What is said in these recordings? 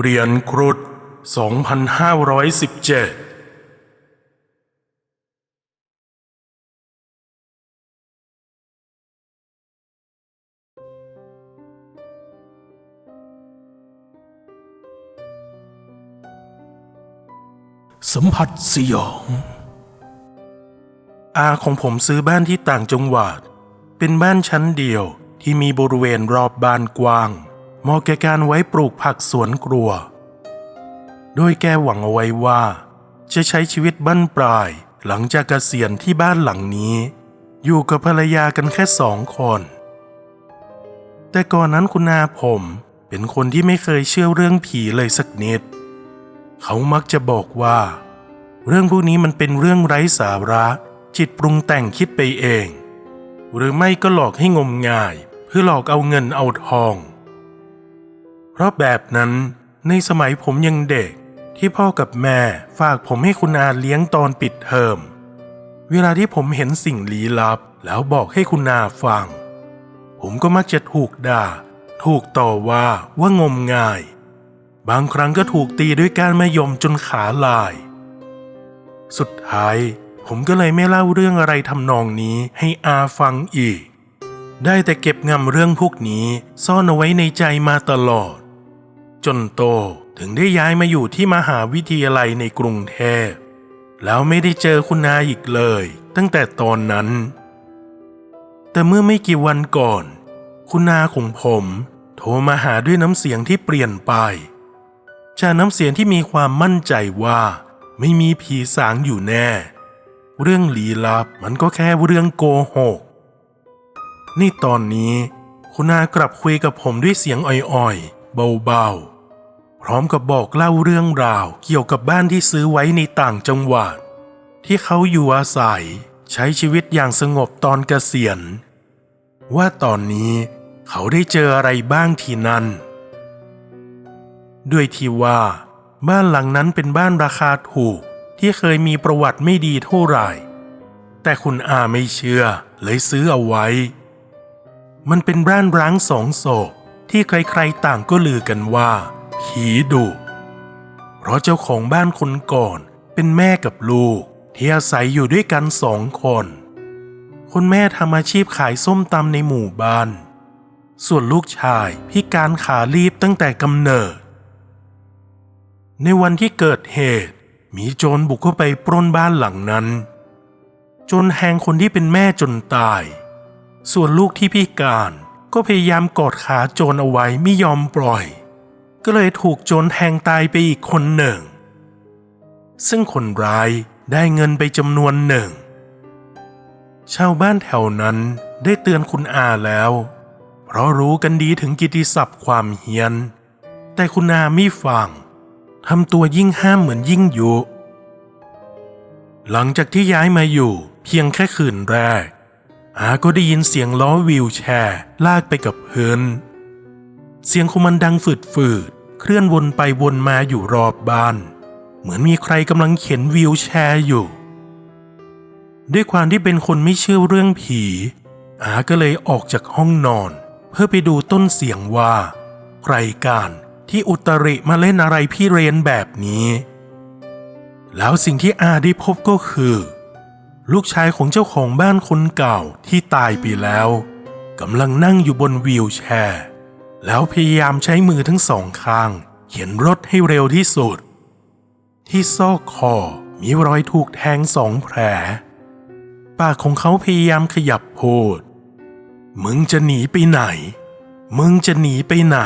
เหรียญครุฑ2517สัมผัสสยอง อาของผมซื้อบ้านที่ต่างจังหวัด เป็นบ้านชั้นเดียวที่มีบริเวณรอบบ้านกว้าง เหมาะแก่การไว้ปลูกผักสวนครัว โดยแกหวังเอาไว้ว่า จะใช้ชีวิตบั้นปลายหลังจากเกษียณที่บ้านหลังนี้ อยู่กับภรรยากันแค่สองคน แต่ก่อนนั้นคุณอาผมเป็นคนที่ไม่เคยเชื่อเรื่องผีเลยสักนิด เขามักจะบอกว่า เรื่องพวกนี้มันเป็นเรื่องไร้สาระ จิตปรุงแต่งคิดไปเอง หรือไม่ก็หลอกให้งมงาย เพื่อหลอกเอาเงินเอาทอง เพราะแบบนั้นในสมัยผมยังเด็กที่พ่อกับแม่ฝากผมให้คุณอาเลี้ยงตอนปิดเทอม เวลาที่ผมเห็นสิ่งลี้ลับแล้วบอกให้คุณอาฟัง ผมก็มักจะถูกด่า ถูกต่อว่าว่างมงาย บางครั้งก็ถูกตีด้วยการมะยมจนขาลาย สุดท้ายผมก็เลยไม่เล่าเรื่องอะไรทำนองนี้ให้อาฟังอีก ได้แต่เก็บงำเรื่องพวกนี้ซ่อนเอาไว้ในใจมาตลอด จนโตถึงได้ย้ายมาอยู่ที่มหาวิทยาลัยในกรุงเทพแล้วไม่ได้เจอคุณอาอีกเลย ตั้งแต่ตอนนั้น แต่เมื่อไม่กี่วันก่อน คุณอาของผมโทรมาหาด้วยน้ำเสียงที่เปลี่ยนไป จากน้ำเสียงที่มีความมั่นใจว่า ไม่มีผีสางอยู่แน่ เรื่องลี้ลับมันก็แค่เรื่องโกหก นี่ตอนนี้ คุณอากลับคุยกับผมด้วยเสียงอ่อยๆ เบาๆ พร้อมกับบอกเล่าเรื่องราวเกี่ยวกับบ้านที่ซื้อไว้ในต่างจังหวัด ที่เขาอยู่อาศัยใช้ชีวิตอย่างสงบตอนเกษียณ ว่าตอนนี้เขาได้เจออะไรบ้างที่นั่น ด้วยที่ว่า บ้านหลังนั้นเป็นบ้านราคาถูกที่เคยมีประวัติไม่ดีเท่าไหร่ แต่คุณอาไม่เชื่อเลยซื้อเอาไว้ มันเป็นบ้านร้างสองโศกที่ใครๆต่างก็ลือกันว่า ผีดุเพราะเจ้าของบ้านคนก่อนเป็นแม่กับลูกที่อาศัยอยู่ด้วยกันสองคนคุณแม่ทำอาชีพขายส้มตำในหมู่บ้าน ส่วนลูกชายพิการขาลีบตั้งแต่กำเนิด ในวันที่เกิดเหตุ มีโจรบุกเข้าไปปล้นบ้านหลังนั้น จนแหงคนที่เป็นแม่จนตาย ส่วนลูกที่พิการก็พยายามกอดขาโจรเอาไว้ไม่ยอมปล่อย ก็เลยถูกโจรแทงตายไปอีกคนหนึ่ง ซึ่งคนร้ายได้เงินไปจำนวนหนึ่ง ชาวบ้านแถวนั้นได้เตือนคุณอาแล้ว เพราะรู้กันดีถึงกิติศัพท์ความเฮียน แต่คุณอาไม่ฟังทำตัวยิ่งห้ามเหมือนยิ่งยุหลังจากที่ย้ายมาอยู่เพียงแค่คืนแรก อาก็ได้ยินเสียงล้อวิวแชร์ ลากไปกับพื้น เสียงของมันดังฝืดๆเคลื่อนวนไปวนมาอยู่รอบบ้าน เหมือนมีใครกำลังเข็นวิวแชร์อยู่ ด้วยความที่เป็นคนไม่เชื่อเรื่องผี อาก็เลยออกจากห้องนอน เพื่อไปดูต้นเสียงว่า ใครการที่อุตริมาเล่นอะไรพี่เรนแบบนี้ แล้วสิ่งที่อาได้พบก็คือ ลูกชายของเจ้าของบ้านคนเก่าที่ตายไปแล้วกำลังนั่งอยู่บนวีลแชร์ แล้วพยายามใช้มือทั้งสองข้าง เข็นรถให้เร็วที่สุด ที่ซอกคอมีรอยถูกแทงสองแผล ปากของเขาพยายามขยับพูด มึงจะหนีไปไหน มึงจะหนีไปไหน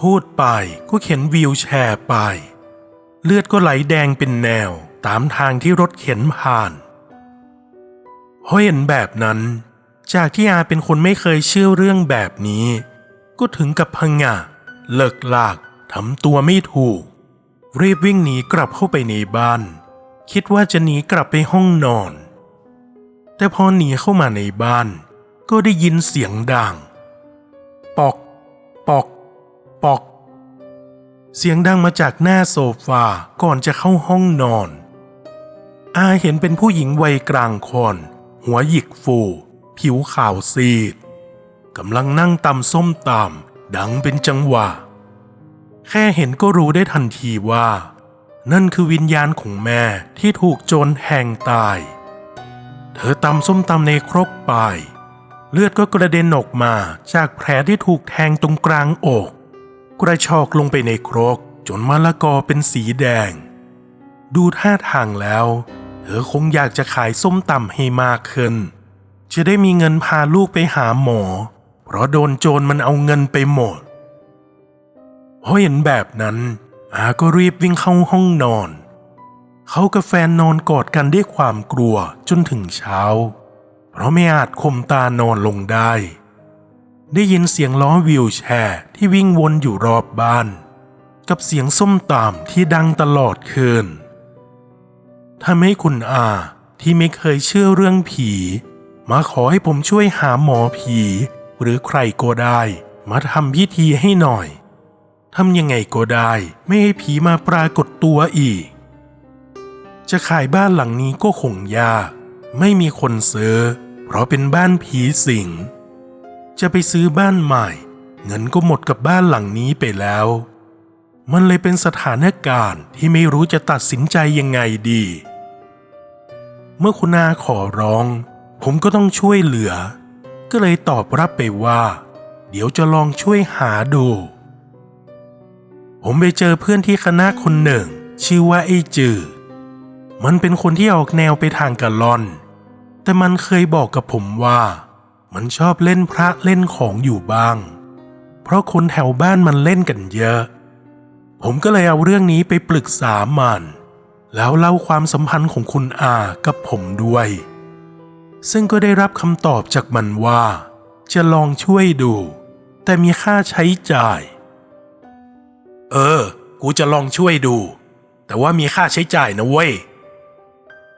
พูดไปก็เข็นวีลแชร์ไป เลือดก็ไหลแดงเป็นแนวตามทางที่รถเข็นผ่านเพราะเห็นแบบนั้น จากที่อาเป็นคนไม่เคยเชื่อเรื่องแบบนี้ ก็ถึงกับพังงะเลิกลากทำตัวไม่ถูก รีบวิ่งหนีกลับเข้าไปในบ้าน คิดว่าจะหนีกลับไปห้องนอน แต่พอหนีเข้ามาในบ้าน ก็ได้ยินเสียงดัง ปอก ปอก ปอก เสียงดังมาจากหน้าโซฟาก่อนจะเข้าห้องนอน อาเห็นเป็นผู้หญิงวัยกลางคน หัวหยิกฟู ผิวขาวซีด กำลังนั่งตำส้มตำดังเป็นจังหวะ แค่เห็นก็รู้ได้ทันทีว่า นั่นคือวิญญาณของแม่ที่ถูกโจรแทงตาย เธอตำส้มตำในครกไป เลือดก็กระเด็นออกมาจากแผลที่ถูกแทงตรงกลางอก กระชอกลงไปในครกจนมะละกอเป็นสีแดง ดูท่าทางแล้ว เธอคงอยากจะขายส้มตำให้มากขึ้น จะได้มีเงินพาลูกไปหาหมอ เพราะโดนโจรมันเอาเงินไปหมดพอเห็นแบบนั้นอาก็รีบวิ่งเข้าห้องนอน เขากับแฟนนอนกอดกันด้วยความกลัวจนถึงเช้า เพราะไม่อาจคมตานอนลงได้ ได้ยินเสียงล้อวิวแชร์ที่วิ่งวนอยู่รอบบ้าน กับเสียงส้มตำที่ดังตลอดคืนทำให้คุณอาที่ไม่เคยเชื่อเรื่องผี มาขอให้ผมช่วยหาหมอผี หรือใครก็ได้มาทำพิธีให้หน่อยทำยังไงก็ได้ไม่ให้ผีมาปรากฏตัวอีก จะขายบ้านหลังนี้ก็คงยาก ไม่มีคนซื้อ เพราะเป็นบ้านผีสิง จะไปซื้อบ้านใหม่ เงินก็หมดกับบ้านหลังนี้ไปแล้ว มันเลยเป็นสถานการณ์ที่ไม่รู้จะตัดสินใจยังไงดี เมื่อคุณอาขอร้อง ผมก็ต้องช่วยเหลือ ก็เลยตอบรับไปว่า เดี๋ยวจะลองช่วยหาดู ผมไปเจอเพื่อนที่คณะคนหนึ่ง ชื่อว่าไอ้จือ มันเป็นคนที่ออกแนวไปทางกะลอน แต่มันเคยบอกกับผมว่า มันชอบเล่นพระเล่นของอยู่บ้าง เพราะคนแถวบ้านมันเล่นกันเยอะ ผมก็เลยเอาเรื่องนี้ไปปรึกษามัน แล้วเล่าความสัมพันธ์ของคุณอากับผมด้วย ซึ่งก็ได้รับคำตอบจากมันว่า จะลองช่วยดู แต่มีค่าใช้จ่าย เออ กูจะลองช่วยดู แต่ว่ามีค่าใช้จ่ายนะเว้ย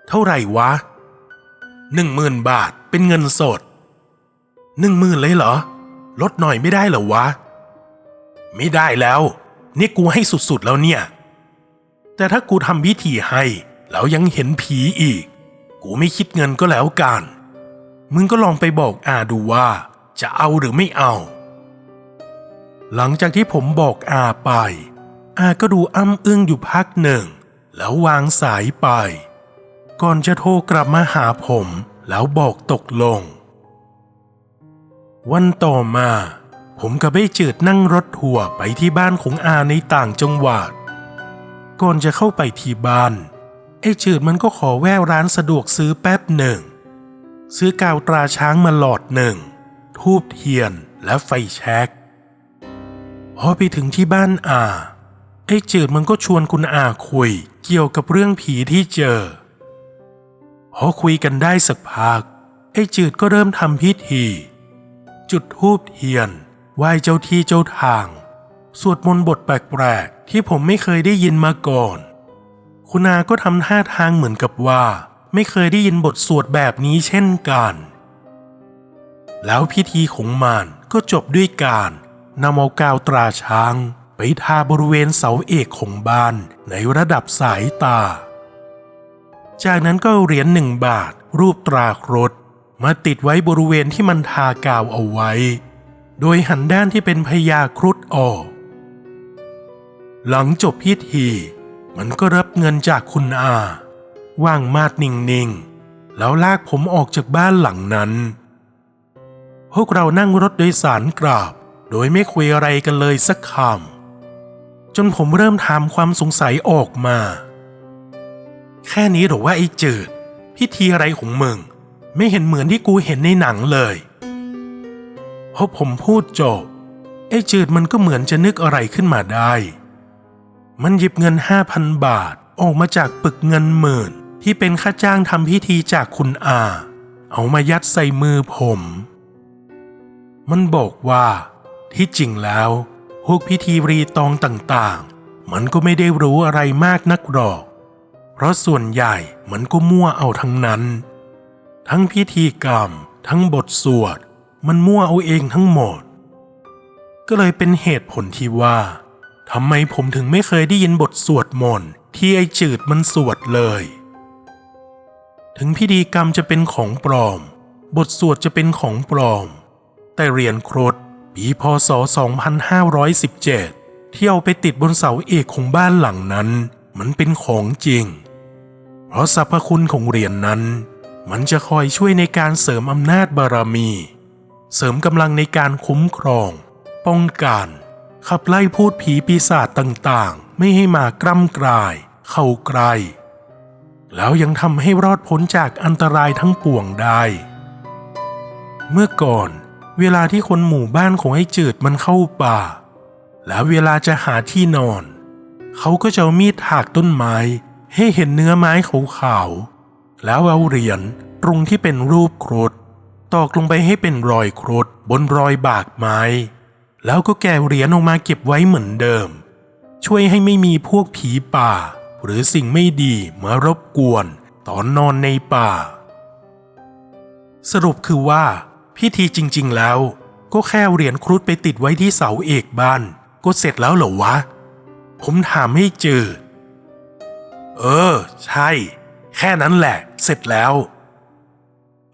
เท่าไหร่วะหนึ่งหมื่นบาทเป็นเงินสดหนึ่งหมื่นเลยเหรอ ลดหน่อยไม่ได้เหรอวะ ไม่ได้แล้ว นี่กูให้สุดๆแล้วเนี่ย แต่ถ้ากูทำพิธีให้แล้วยังเห็นผีอีก กูไม่คิดเงินก็แล้วกัน มึงก็ลองไปบอกอาดูว่า จะเอาหรือไม่เอา หลังจากที่ผมบอกอาไป อาก็ดูอ้ำอึ้งอยู่พักหนึ่ง แล้ววางสายไป ก่อนจะโทรกลับมาหาผมแล้วบอกตกลง วันต่อมา ผมกับไอ้จืดนั่งรถทัวร์ไปที่บ้านของอาในต่างจังหวัด ก่อนจะเข้าไปที่บ้าน ไอ้จืดมันก็ขอแววร้านสะดวกซื้อแป๊บหนึ่ง ซื้อกาวตราช้างมาหลอดหนึ่ง ทูบเทียนและไฟแช็กพอไปถึงที่บ้านอาไอ้จืดมันก็ชวนคุณอาคุยเกี่ยวกับเรื่องผีที่เจอ พอคุยกันได้สักพัก ไอ้จืดก็เริ่มทำพิธี จุดธูปเทียนไหว้เจ้าที่เจ้าทาง สวดมนต์บทแปลกๆที่ผมไม่เคยได้ยินมาก่อน คุณอาก็ทำท่าทางเหมือนกับว่า ไม่เคยได้ยินบทสวดแบบนี้เช่นกัน แล้วพิธีของมันก็จบด้วยการนำเอากาวตราช้าง ไปทาบริเวณเสาเอกของบ้านในระดับสายตา จากนั้นก็เหรียญหนึ่งบาท รูปตราครถมาติดไว้บริเวณที่มันทากาวเอาไว้ โดยหันด้านที่เป็นพญาครุฑออก หลังจบพิธี มันก็รับเงินจากคุณอาว่างมาดนิ่งๆ แล้วลากผมออกจากบ้านหลังนั้น พวกเรานั่งรถโดยสารกราบ โดยไม่คุยอะไรกันเลยสักคำจนผมเริ่มถามความสงสัยออกมา แค่นี้หรอว่าไอ้จืด พิธีอะไรของมึง ไม่เห็นเหมือนที่กูเห็นในหนังเลยพอผมพูดจบ ไอ้จืดมันก็เหมือนจะนึกอะไรขึ้นมาได้ มันหยิบเงินห้าพันบาท ออกมาจากปึกเงินหมื่น ที่เป็นค่าจ้างทำพิธีจากคุณอา เอามายัดใส่มือผม มันบอกว่า ที่จริงแล้ว พวกพิธีรีตองต่างๆ มันก็ไม่ได้รู้อะไรมากนักหรอก เพราะส่วนใหญ่มันก็มั่วเอาทั้งนั้น ทั้งพิธีกรรม ทั้งบทสวด มันมั่วเอาเองทั้งหมด ก็เลยเป็นเหตุผลที่ว่า ทำไมผมถึงไม่เคยได้ยินบทสวดมนต์ที่ไอจืดมันสวดเลย ถึงพิธีกรรมจะเป็นของปลอม บทสวดจะเป็นของปลอม แต่เหรียญครดปีพศ 2517 ที่เอาไปติดบนเสาเอกของบ้านหลังนั้น มันเป็นของจริง เพราะสรรพคุณของเหรียญนนั้น มันจะคอยช่วยในการเสริมอำนาจบารมี เสริมกำลังในการคุ้มครอง ป้องกัน ขับไล่พูดผีปีศาจต่างๆ ไม่ให้มากร่ำกราย เข้าใกล้แล้วยังทำให้รอดพ้นจากอันตรายทั้งปวงได้ เมื่อก่อน เวลาที่คนหมู่บ้านของไอ้จืดมันเข้าป่า แล้วเวลาจะหาที่นอน เขาก็จะมีดถากต้นไม้ ให้เห็นเนื้อไม้ขาวๆแล้วเอาเหรียญตรงที่เป็นรูปครุฑตอกลงไปให้เป็นรอยครุฑบนรอยบากไม้ แล้วก็แกะเหรียญออกมาเก็บไว้เหมือนเดิม ช่วยให้ไม่มีพวกผีป่า หรือสิ่งไม่ดีมารบกวน ตอนนอนในป่า สรุปคือว่า พิธีจริง ๆ แล้ว ก็แค่เหรียญครุฑไปติดไว้ที่เสาเอกบ้าน ก็เสร็จแล้วเหรอวะ ผมถามให้เจอ เออ ใช่ แค่นั้นแหละ เสร็จแล้ว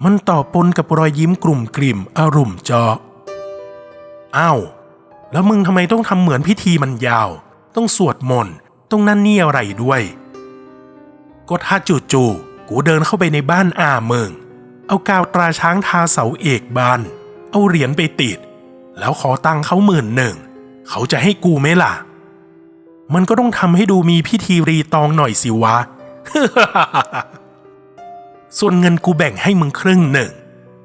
มันต่อปนกับรอยยิ้มกลุ่มกลิ่มอารมณ์จอ อ้าวแล้วมึงทำไมต้องทำเหมือนพิธีมันยาว ต้องสวดมนต์ต้องนั่นนี่อะไรด้วย ก็ถ้าจู่ๆกูเดินเข้าไปในบ้านอาเมือง เอากาวตราช้างทาเสาเอกบ้าน เอาเหรียญไปติด แล้วขอตังค์เขาหมื่นหนึ่ง เขาจะให้กูไหมล่ะ มันก็ต้องทำให้ดูมีพิธีรีตองหน่อยสิวะ ส่วนเงินกูแบ่งให้มึงครึ่งหนึ่ง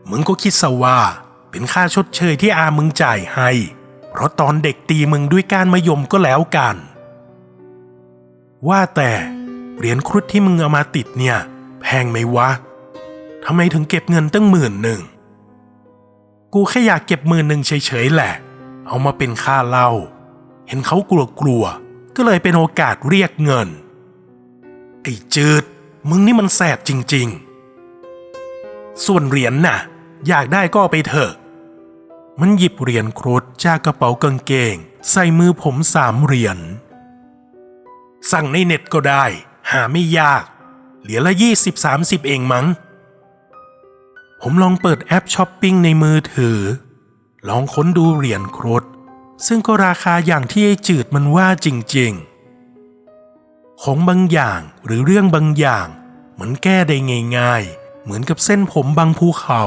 มึงก็คิดซะว่า เป็นค่าชดเชยที่อามึงจ่ายให้ เพราะตอนเด็กตีมึงด้วยการมายมก็แล้วกัน ว่าแต่เหรียญครุฑที่มึงเอามาติดเนี่ย แพงไหมวะทำไมถึงเก็บเงินตั้งหมื่นหนึ่ง กูแค่อยากเก็บหมื่นหนึ่งเฉยๆแหละ เอามาเป็นค่าเหล้าเห็นเขากลัวๆก็เลยเป็นโอกาสเรียกเงิน ไอ้จืด มึงนี่มันแสบจริง ๆ ส่วนเหรียญน่ะ อยากได้ก็ไปเถอะ มันหยิบเหรียญครุฑจากกระเป๋ากางเกง ใส่มือผมสามเหรียญ สั่งในเน็ตก็ได้ หาไม่ยาก เหรียญละยี่สิบสามสิบเองมั้ง ผมลองเปิดแอปช้อปปิ้งในมือถือ ลองค้นดูเหรียญครุฑซึ่งก็ราคาอย่างที่ไอ้จืดมันว่าจริง ๆ ของบางอย่างหรือเรื่องบางอย่าง เหมันแก้ได้ง่ายๆ เหมือนกับเส้นผมบางภูเขา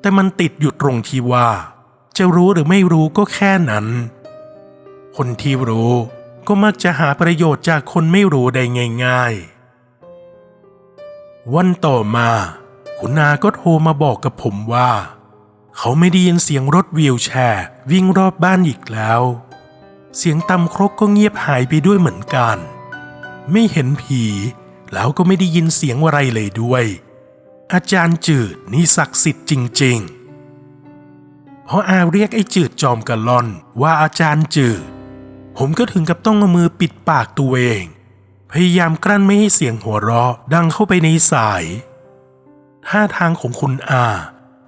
แต่มันติดอยู่ตรงที่ว่า จะรู้หรือไม่รู้ก็แค่นั้น คนที่รู้ก็มักจะหาประโยชน์จากคนไม่รู้ได้ง่ายๆ วันต่อมา คุณนาก็โทรมาบอกกับผมว่า เขาไม่ได้ยินเสียงรถวีลแชร์วิ่งรอบบ้านอีกแล้ว เสียงตำครกก็เงียบหายไปด้วยเหมือนกัน ไม่เห็นผี แล้วก็ไม่ได้ยินเสียงอะไรเลยด้วย อาจารย์จืดนี่ศักดิ์สิทธิ์จริง ๆ เพราะอาเรียกไอ้จืดจอมกะลอนว่าอาจารย์จืด ผมก็ถึงกับต้องเอามือปิดปากตัวเอง พยายามกลั้นไม่ให้เสียงหัวเราะดังเข้าไปในสาย ท่าทางของคุณอา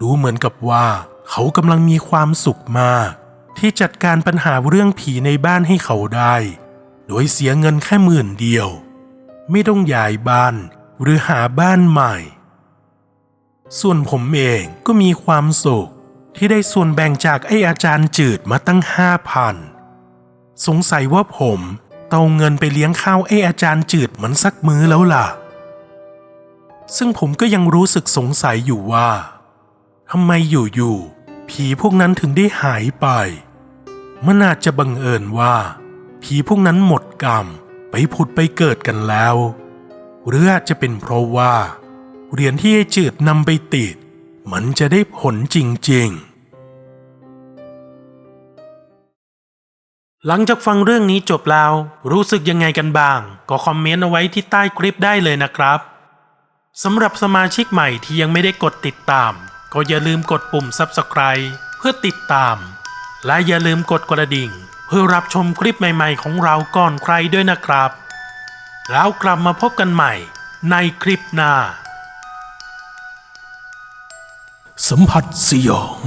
ดูเหมือนกับว่า เขากำลังมีความสุขมาก ที่จัดการปัญหาเรื่องผีในบ้านให้เขาได้ โดยเสียเงินแค่หมื่นเดียว ไม่ต้องย้ายบ้านหรือหาบ้านใหม่ ส่วนผมเองก็มีความสุขที่ได้ส่วนแบ่งจากไอ้อาจารย์จืดมาตั้งห้าพันสงสัยว่าผมต้องเอาเงินไปเลี้ยงข้าวไอ้อาจารย์จืดมือนสักมื้อแล้วล่ะ ซึ่งผมก็ยังรู้สึกสงสัยอยู่ว่าทำไมอยู่ๆผีพวกนั้นถึงได้หายไป มันอาจจะบังเอิญว่า ผีพวกนั้นหมดกรรมไปผุดไปเกิดกันแล้ว หรืออาจจะเป็นเพราะว่า เหรียญที่ไอ้จืดนำไปติด มันจะได้ผลจริงๆ หลังจากฟังเรื่องนี้จบแล้ว รู้สึกยังไงกันบ้าง ก็คอมเมนต์เอาไว้ที่ใต้คลิปได้เลยนะครับสำหรับสมาชิกใหม่ที่ยังไม่ได้กดติดตาม ก็อย่าลืมกดปุ่ม Subscribe เพื่อติดตาม และอย่าลืมกดกระดิ่ง เพื่อรับชมคลิปใหม่ๆของเราก่อนใครด้วยนะครับ แล้วกลับมาพบกันใหม่ในคลิปหน้า สัมผัสสยอง